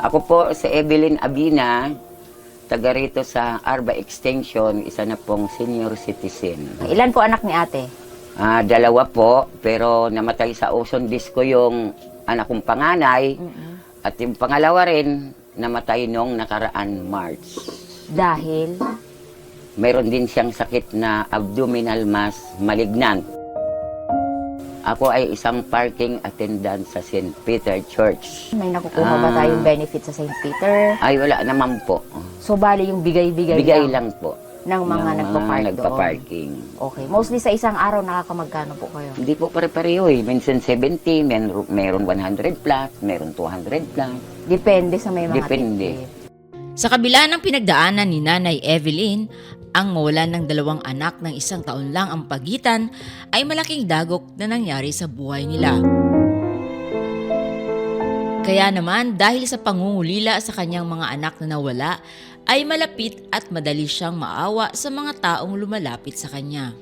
Ako po si Evelyn Abina, taga rito sa Arba Extension, isa na pong senior citizen. Ilan po anak ni ate? Ah, dalawa po, pero namatay sa ozone disco yung anak kong panganay at yung pangalawa rin namatay nung nakaraan March. Dahil? Meron din siyang sakit na abdominal mass malignant. Ako ay isang parking attendant sa St. Peter Church. May nakukuha ba Ah. tayong benefit sa St. Peter? Ay, wala naman po. So, bali yung bigay-bigay Bigay lang, lang po. ng mga ng nagpa-park doon. nagpa-parking. Okay. Mostly sa isang araw, nakakamagkano po kayo? Hindi po pare-pareho eh. Minsan 70, meron, meron 100 plus, meron 200 plus. Depende sa may mga Depende. tip-tip. Sa kabila ng pinagdaanan ni Nanay Evelyn, ang mawalan ng dalawang anak ng isang taon lang ang pagitan ay malaking dagok na nangyari sa buhay nila. Kaya naman dahil sa pangungulila sa kanyang mga anak na nawala, ay malapit at madali siyang maawa sa mga taong lumalapit sa kanya.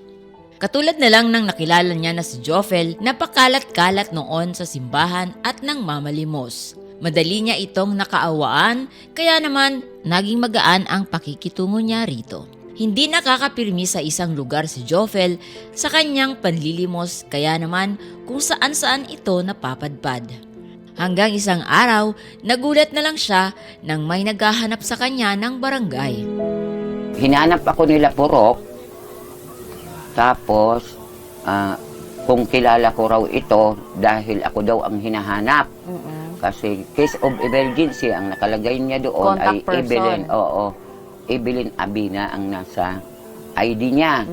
Katulad na lang ng nakilala niya na si Joffel na pakalat-kalat noon sa simbahan at nang mamalimos. Madali niya itong nakaawaan, kaya naman naging magaan ang pakikitungo niya rito. Hindi nakakapirmi sa isang lugar si Joffel sa kanyang panlilimos kaya naman kung saan-saan ito napapadpad. Hanggang isang araw, nagulat na lang siya nang may naghahanap sa kanya ng barangay. Hinanap ako nila Purok. Tapos, ah, kung kilala ko raw ito dahil ako daw ang hinahanap. Mm-mm. Kasi case of emergency ang nakalagay niya doon Contact ay person. Evelyn. Oo. Evelyn Abina ang nasa ID niya.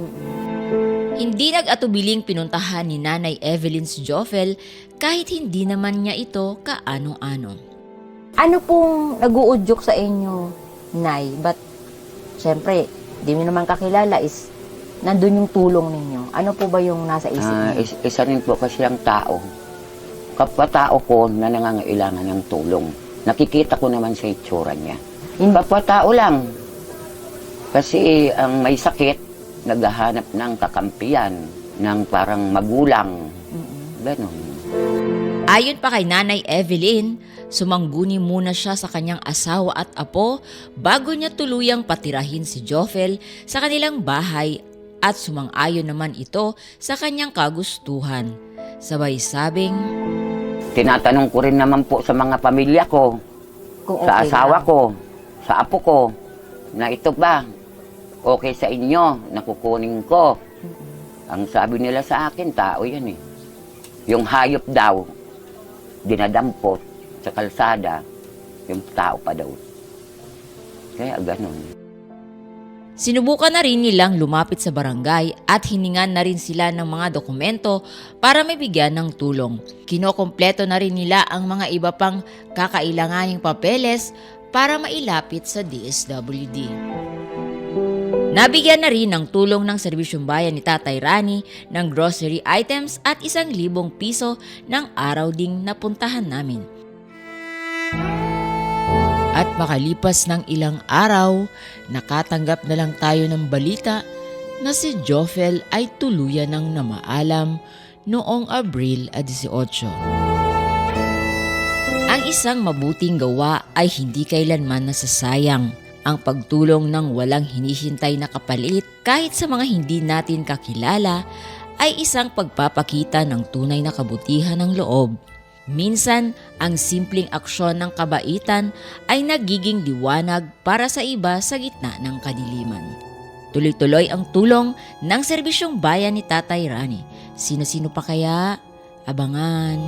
Hindi nag-atubiling pinuntahan ni Nanay Evelyn si Joffel kahit hindi naman niya ito kaano-ano. Ano pong nag-uudyok sa inyo, Nay? But, syempre, di mo naman kakilala is nandun yung tulong ninyo. Ano po ba yung nasa isip Ah, niyo? is- isa rin po kasi ang tao. Kapwa-tao ko na nangangailangan ng tulong. Nakikita ko naman sa itsura niya. Kapwa-tao lang. Kasi ang may sakit, naghahanap ng kakampiyan, ng parang magulang. Ganon. Ayon pa kay Nanay Evelyn, sumangguni muna siya sa kanyang asawa at apo bago niya tuluyang patirahin si Joffel sa kanilang bahay at sumang-ayon naman ito sa kanyang kagustuhan. Sabay sabing, Tinatanong ko rin naman po sa mga pamilya ko, Kung sa okay asawa lang. ko, sa apo ko, na ito ba, okay sa inyo, nakukunin ko. Ang sabi nila sa akin, tao yan eh. Yung hayop daw, dinadampot sa kalsada, yung tao pa daw. Kaya ganun. Sinubukan na rin nilang lumapit sa barangay at hiningan na rin sila ng mga dokumento para mabigyan ng tulong. Kinokompleto na rin nila ang mga iba pang kakailanganing papeles para mailapit sa DSWD. Nabigyan na rin ng tulong ng Serbisyong Bayan ni Tatay Rani ng grocery items at isang libong piso ng araw ding napuntahan namin. At makalipas ng ilang araw, nakatanggap na lang tayo ng balita na si Joffel ay tuluyan ng namaalam noong Abril 18. Ang isang mabuting gawa ay hindi kailanman nasasayang. Ang pagtulong ng walang hinihintay na kapalit kahit sa mga hindi natin kakilala ay isang pagpapakita ng tunay na kabutihan ng loob. Minsan, ang simpleng aksyon ng kabaitan ay nagiging liwanag para sa iba sa gitna ng kadiliman. Tuloy-tuloy ang tulong ng serbisyong bayan ni Tatay Rani. Sino-sino pa kaya? Abangan.